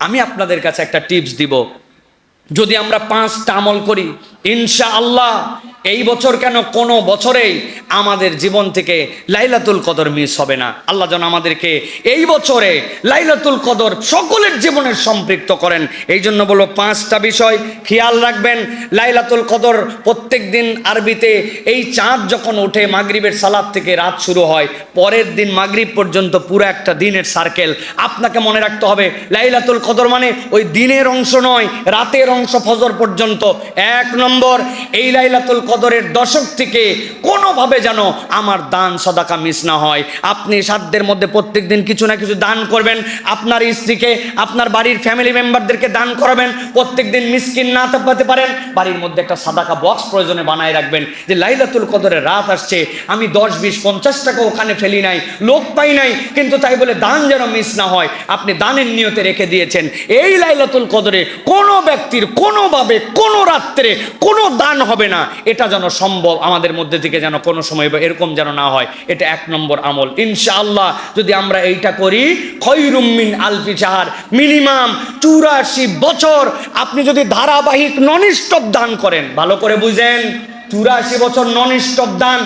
আমি আপনাদের কাছে একটা টিপস দিব। যদি আমরা পাঁচটা আমল করি ইনশা আল্লাহ এই বছর কেন কোনো বছরেই আমাদের জীবন থেকে লাইলাতুল কদর মিস হবে না। আল্লাহ যেন আমাদেরকে এই বছরে লাইলাতুল কদর সকলের জীবনের সম্পৃক্ত করেন। এই জন্য বলো পাঁচটা বিষয় খেয়াল রাখবেন। লাইলাতুল কদর প্রত্যেক দিন আরবিতে এই চাঁদ যখন ওঠে, মাগরিবের সালাদ থেকে রাত শুরু হয়, পরের দিন মাগরিব পর্যন্ত পুরো একটা দিনের সার্কেল আপনাকে মনে রাখতে হবে, লাইলাতুল কদর মানে ওই দিনের অংশ নয়, রাতের অংশ ফজর পর্যন্ত। এক নম্বর, এই লাইলাতুল কদরের দশক থেকে কোনোভাবে যেন আমার দান সদাকা মিস না হয়। আপনি সাধ্যের মধ্যে প্রত্যেক দিন কিছু না কিছু দান করবেন। আপনার স্ত্রীকে, আপনার বাড়ির ফ্যামিলি মেম্বারদেরকে দান করাবেন। প্রত্যেক দিন মিসকিন না পেতে পারেন। বাড়ির মধ্যে একটা সাদাকা বক্স প্রয়োজনে বানায় রাখবেন যে লাইলাতুল কদরের রাত আসছে। আমি দশ, বিশ, পঞ্চাশ টাকা ওখানে ফেলি নাই, লোক পাই নাই, কিন্তু তাই বলে দান যেন মিস না হয়। আপনি দানের নিয়তে রেখে দিয়েছেন। এই লাইলাতুল কদরে কোনো ব্যক্তির কোনোভাবে কোনো রাত্রে কোনো দান হবে না। এটা যেন সম্ভব আমাদের মধ্যে থেকে যেন কোনো সময় বা এরকম যেন না হয়। এটা এক নম্বর আমল। ইনশাআল্লাহ যদি আমরা এইটা করি খৈরুমিন আলফি চাহার মিনিমাম চুরাশি বছর আপনি যদি ধারাবাহিক নন স্টপ দান করেন। ভালো করে বুঝেন। চুরাশি বছর নন স্টপ দান,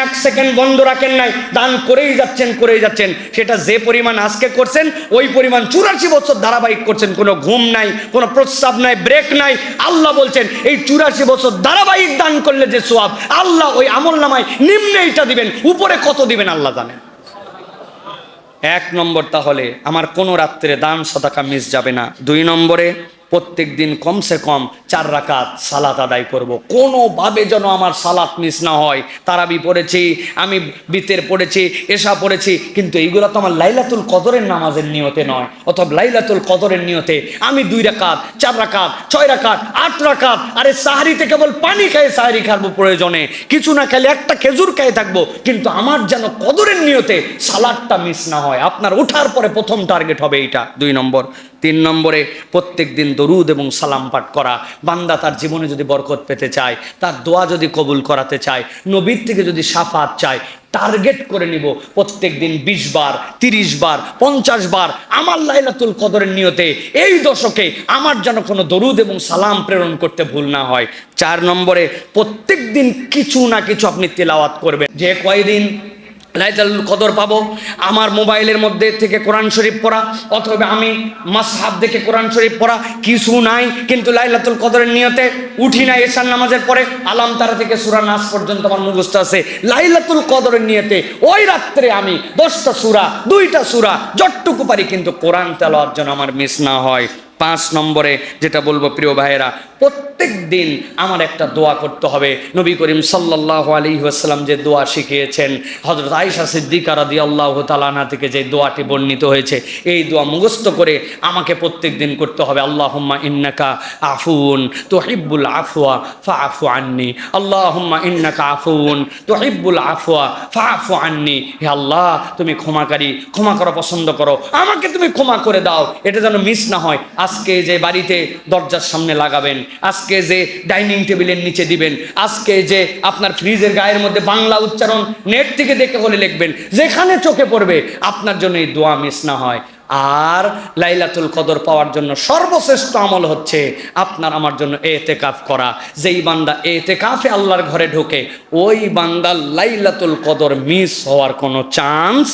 এক সেকেন্ড বন্ধ রাখেন নাই, দান করেই যাচ্ছেন করেই যাচ্ছেন। সেটা যে পরিমাণ আজকে করছেন, ওই পরিমাণ চুরাশি বছর ধারাবাহিক করছেন। কোনো ঘুম নাই, কোনো প্রস্রাব নাই, ব্রেক নাই। আল্লাহ বলছেন, এই চুরাশি বছর ধারাবাহিক দান করলে যে সোয়াব, আল্লাহ ওই আমল নামায় নিম্নে এইটা দিবেন, উপরে কত দিবেন আল্লাহ জানেন। এক নম্বর তাহলে, আমার কোনো রাত্রে দান, সদাকা মিস যাবে না। দুই নম্বরে প্রত্যেক দিন কমসে কম চার রাকাত সালাত আদায় করব। কোনোভাবে যেন আমার সালাত মিস না হয়। তারাবি পড়েছি, আমি বিতের পড়েছি এসা পড়েছি, কিন্তু এইগুলো তো আমার লাইলাতুল কদরের নামাজের নিয়তে নয়। অথবা লাইলাতুল কদরের নিয়তে আমি দুই রাকাত, চার রাকাত, ছয় রাকাত, আট রাকাত, আরে সাহারিতে কেবল পানি খাই সাহারি খাব প্রয়োজনে। কিছু না খেলে একটা খেজুর খাই থাকব, কিন্তু আমার যেন কদরের নিয়তে সালাদটা মিস না হয়। আপনার ওঠার পরে প্রথম টার্গেট হবে এইটা। দুই নম্বর। তিন নম্বরে প্রত্যেক দিন দরুদ এবং সালাম পাঠ করা। বান্দা তার জীবনে যদি বরকত পেতে চায়, তার দোয়া যদি কবুল করাতে চায়, নবীর থেকে যদি সাফাত চায়, টার্গেট করে নিব প্রত্যেক দিন বিশ বার, তিরিশ বার, পঞ্চাশ বার আমার লাইলাতুল কদরের নিয়তে এই দশকে আমার যেন কোনো দরুদ এবং সালাম প্রেরণ করতে ভুল না হয়। চার নম্বরে প্রত্যেক দিন কিছু না কিছু আপনি তেলাওয়াত করবেন। যে কয়দিন? লাইলাতুল কদর পাবো। আমার মোবাইলের মধ্যে থেকে কোরআন শরীফ পড়া, অথবা আমি মাসহাব দেখে কোরআন শরীফ পড়া, কিছু নাই, কিন্তু লাইলাতুল কদরের নিয়তে উঠি না এশার নামাজের পরে, আলাম তারা থেকে সুরা নাস পর্যন্ত আমার মুখস্থ আছে। লাইলাতুল কদরের নিয়তে ওই রাত্রে আমি দশটা সুরা, দুইটা সুরা, যতটুকু পারি কিন্তু কোরআন তেলাওয়ার জন্য আমার মিস না হয়। পাঁচ নম্বরে যেটা বলব প্রিয় ভাইয়েরা প্রত্যেক দিন আমার একটা দোয়া করতে হবে। নবী করিম সাল্লাহ আলী আসসালাম যে দোয়া শিখিয়েছেন হজরত আইসা সিদ্দিকা রাদি আল্লাহ তালানা থেকে যে দোয়াটি বর্ণিত হয়েছে, এই দোয়া মুখস্থ করে আমাকে প্রত্যেক দিন করতে হবে। আল্লাহম্মা ইন্নাকা আফুন তোহিব্বুল আফুয়া ফা আফু আন্নি। আল্লাহম্মা ইন্নাকা আফুন তোহিব্বুল আফুয়া ফা আফু আন্নি। হে আল্লাহ, তুমি ক্ষমাকারী, ক্ষমা করা পছন্দ করো। আমাকে তুমি ক্ষমা করে দাও। এটা যেন মিস না হয়। আজকে যে বাড়িতে দরজার সামনে লাগাবেন আজকে যে ডাইনিং টেবিলের নিচে দিবেন, আজকে যে আপনার ফ্রিজের গায়ের মধ্যে বাংলা উচ্চারণ নেট থেকে দেখে হলে লিখবেন, যেখানে চোখে পড়বে আপনার জন্য এই দোয়া মিস না হয়। আর লাইলাতুল কদর পাওয়ার জন্য সর্বশ্রেষ্ঠ আমল হচ্ছে আপনার আমার জন্য এতেকাফ করা। যেই বান্দা এতেকাফে আল্লাহর ঘরে ঢোকে, ওই বান্দা লাইলাতুল কদর মিস হওয়ার কোনো চান্স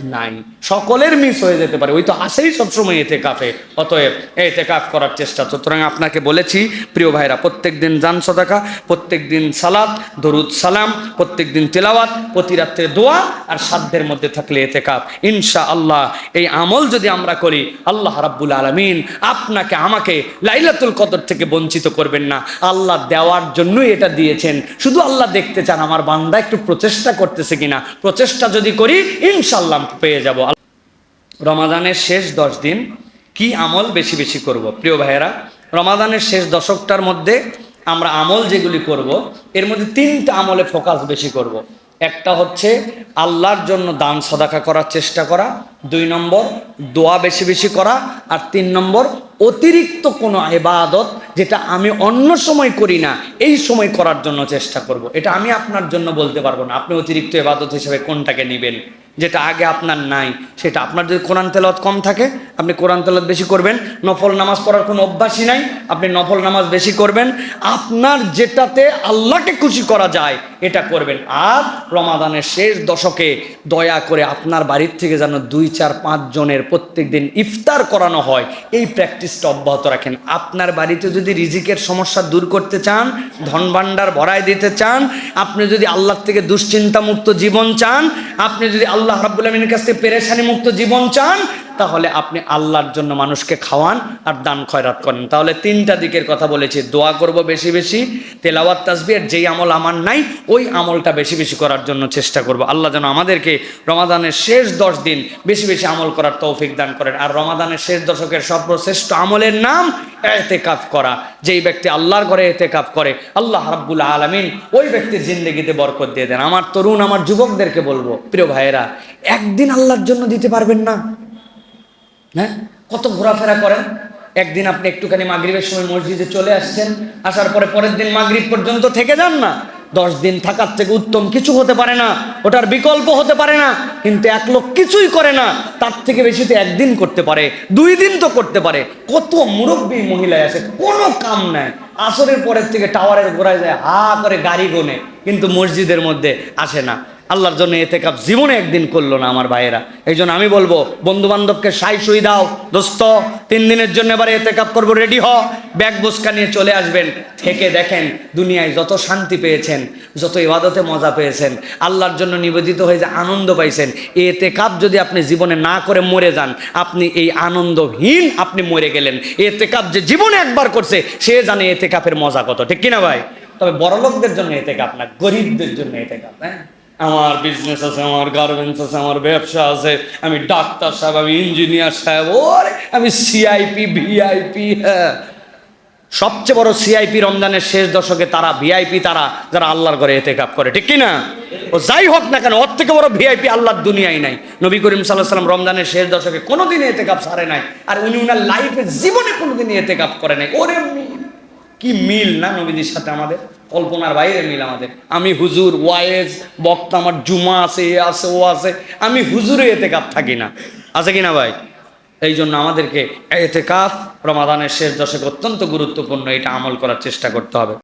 নাই। সকলের মিস হয়ে যেতে পারে। ওই তো আসেই সবসময় এতে কাফে অতএব এতে কাফ করার চেষ্টা। সুতরাং আপনাকে বলেছি, প্রিয় ভাইরা প্রত্যেক দিন জান সদাকা প্রত্যেক দিন সালাদ দরুদ সালাম প্রত্যেক দিন তেলাওয়াত, প্রতি রাত্রে দোয়া আর সাধ্যের মধ্যে থাকলে এতে কাপ ইনশা আল্লাহ এই আমল যদি আমরা করি, আল্লাহ রাব্বুল আলমিন আপনাকে, আমাকে লাইলাতুল কদর থেকে বঞ্চিত করবেন না। আল্লাহ দেওয়ার জন্যই এটা দিয়েছেন। শুধু আল্লাহ দেখতে চান, আমার বান্দা একটু প্রচেষ্টা করতেছে কিনা। প্রচেষ্টা যদি করি ইনশাল্লাহ পেয়ে যাব রমাদানের শেষ দশ দিন কি আমল বেশি বেশি করব প্রিয় ভাইয়েরা, রমাদানের শেষ দশকটার মধ্যে আমরা আমল যেগুলি করব, এর মধ্যে তিনটা আমলে ফোকাস বেশি করব। একটা হচ্ছে আল্লাহর জন্য দান সদাকা করার চেষ্টা করা, দুই নম্বর দোয়া বেশি বেশি করা, আর তিন নম্বর অতিরিক্ত কোনো এবাদত যেটা আমি অন্য সময় করি না, এই সময় করার জন্য চেষ্টা করব। এটা আমি আপনার জন্য বলতে পারব না। আপনি অতিরিক্ত এবাদত হিসেবে কোনটাকে নেবেন? যেটা আগে আপনার নাই, সেটা আপনার যদি কোরআন তেলত কম থাকে, আপনি কোরআন তেলত বেশি করবেন। নফল নামাজ পড়ার কোনো অভ্যাসই নাই, আপনি নফল নামাজ বেশি করবেন। আপনার যেটাতে আল্লাহকে খুশি করা যায়, এটা করবেন। আর রমাদানের শেষ দশকে দয়া করে আপনার বাড়ির থেকে যেন দুই, চার, পাঁচ জনের প্রত্যেক দিন ইফতার করানো হয়, এই প্র্যাকটিসটা অব্যাহত রাখেন। আপনার বাড়িতে যদি রিজিকের সমস্যা দূর করতে চান, ধনভাণ্ডার ভরায় দিতে চান, আপনি যদি আল্লাহর থেকে দুশ্চিন্তা মুক্ত জীবন চান, আপনি যদি আল্লাহ রাবুল আলমিনের কাছ থেকে পেরেশানি মুক্ত জীবন চান তাহলে আপনি আল্লাহর জন্য মানুষকে খাওয়ান আর দান খয়রাত করেন। তাহলে তিনটা দিকের কথা বলেছি, দোয়া করব বেশি বেশি, তেলাওয়াত তাসবির যেই আমল আমার নাই, ওই আমলটা বেশি বেশি করার জন্য চেষ্টা করব। আল্লাহ যেন আমাদেরকে রমাদানের শেষ দশ দিন বেশি বেশি আমল করার তৌফিক দান করেন। আর রমাদানের শেষ দশকের সর্বশ্রেষ্ঠ আমলের নাম এতেকাফ করা। যেই ব্যক্তি আল্লাহর ঘরে এতেকাফ করে, আল্লাহ রাব্বুল আলমিন ওই ব্যক্তির জিন্দগিতে বরকত দিয়ে দেন। আমার তরুণ, আমার যুবকদেরকে বলব, প্রিয় ভাইয়েরা, একদিন আল্লাহর জন্য দিতে পারবেন না। হ্যাঁ? কত ঘোরাফেরা করেন? একদিন আপনি একটুখানি মাগরিবের সময় মসজিদে চলে আসছেন, আসার পরে পরের দিন মাগরিব পর্যন্ত থেকে যান না। দশ দিন থাকার থেকে উত্তম কিছু হতে পারে না, ওটার বিকল্প হতে পারে না, কিন্তু এক লোক কিছুই করে না, তার থেকে বেশি তো একদিন করতে পারে, দুই দিন তো করতে পারে। কত মুরব্বী মহিলায় আছে, কোনো কাম নাই। আসরের পরের থেকে টাওয়ারের গোড়ায় যায়, হা করে গাড়ি গোনে, কিন্তু মসজিদের মধ্যে আসে না। আল্লাহর জন্য এতে কাপ জীবনে একদিন করল না আমার ভাইয়েরা। এই জন্য আমি বলব বন্ধু বান্ধবকে সাই সুই দাও। দোস্ত, তিন দিনের জন্য এবারে এতে কাপ করব, রেডি হ। ব্যাগ বসকা নিয়ে চলে আসবেন। থেকে দেখেন, দুনিয়ায় যত শান্তি পেয়েছেন, যত ইবাদতে মজা পেয়েছেন, আল্লাহর জন্য নিবেদিত হয়ে যে আনন্দ পাইছেন এতে কাপ যদি আপনি জীবনে না করে মরে যান, আপনি এই আনন্দহীন আপনি মরে গেলেন। এতে কাপ যে জীবনে একবার করছে, সে জানে এতে কাপের মজা কত। ঠিক কিনা ভাই? তবে বড়লোকদের জন্য এতে কাপ না, গরিবদের জন্য এতে কাপ হ্যাঁ? আমার বিজনেস আছে, আমার গার্মেন্টস আছে, আমার ব্যবসা আছে, আমি ডাক্তার সাহেব, আমি ইঞ্জিনিয়ার সাহেব, ওরে, আমি সিআইপি ভিআইপি হ্যাঁ। সবচেয়ে বড় সিআইপি রমজানের শেষ দশকে তারা ভিআইপি তারা যারা আল্লাহর ঘরে এতে কাপ করে, ঠিক কি না ও যাই হোক না কেন, ওর থেকে বড় ভিআইপি আল্লাহর দুনিয়ায় নাই। নবী করিম সাল্লাহ সাল্লাম রমজানের শেষ দশকে কোনোদিন এতে কাপ সারে নাই, আর উনি উনার লাইফে জীবনে কোনোদিন এতে কাপ করে নাই। ওরে কি মিল না নবীদের সাথে আমাদের? কল্পনার বাইরে মিল আমাদের। আমি হুজুর ওয়াইজ বক্তা, আমার জুমা আছে, এ আছে, ও আছে। আমি হুজুরে এতে কাপ থাকি না। আছে কিনা ভাই? এই জন্য আমাদেরকে এতে কাপ রমাদানের শেষ দশক অত্যন্ত গুরুত্বপূর্ণ, এটা আমল করার চেষ্টা করতে হবে।